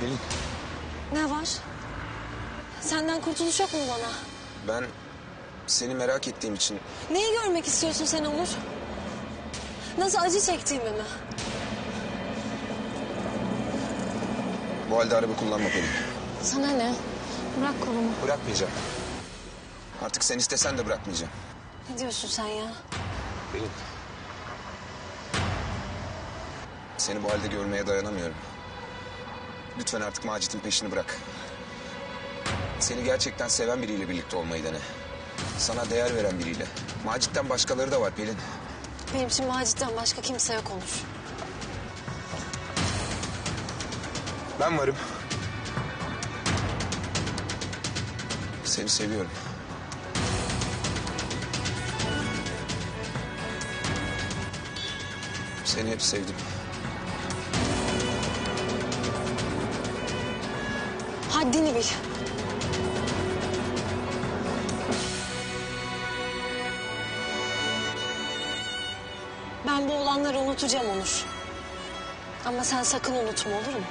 Pelin Ne var? Senden kurtuluş yok mu bana? ben seni merak ettiğim için Neyi görmek istiyorsun sen Onur? Nasıl acı çektiğimi mi? bu halde araba kullanma Pelin. Sana ne? Bırak kolumu. Bırakmayacağım. Artık sen istesen de bırakmayacağım. Ne diyorsun sen ya? Pelin. Seni bu halde görmeye dayanamıyorum. Lütfen artık Macit'in peşini bırak. Seni gerçekten seven biriyle birlikte olmayı dene. Sana değer veren biriyle. Macit'ten başkaları da var Pelin. Benim için Macit'ten başka kimse yok Onur. Ben varım. Seni seviyorum. Seni hep sevdim. Haddini bil. Ben bu olanları unutacağım Onur. Ama sen sakın unutma olur mu?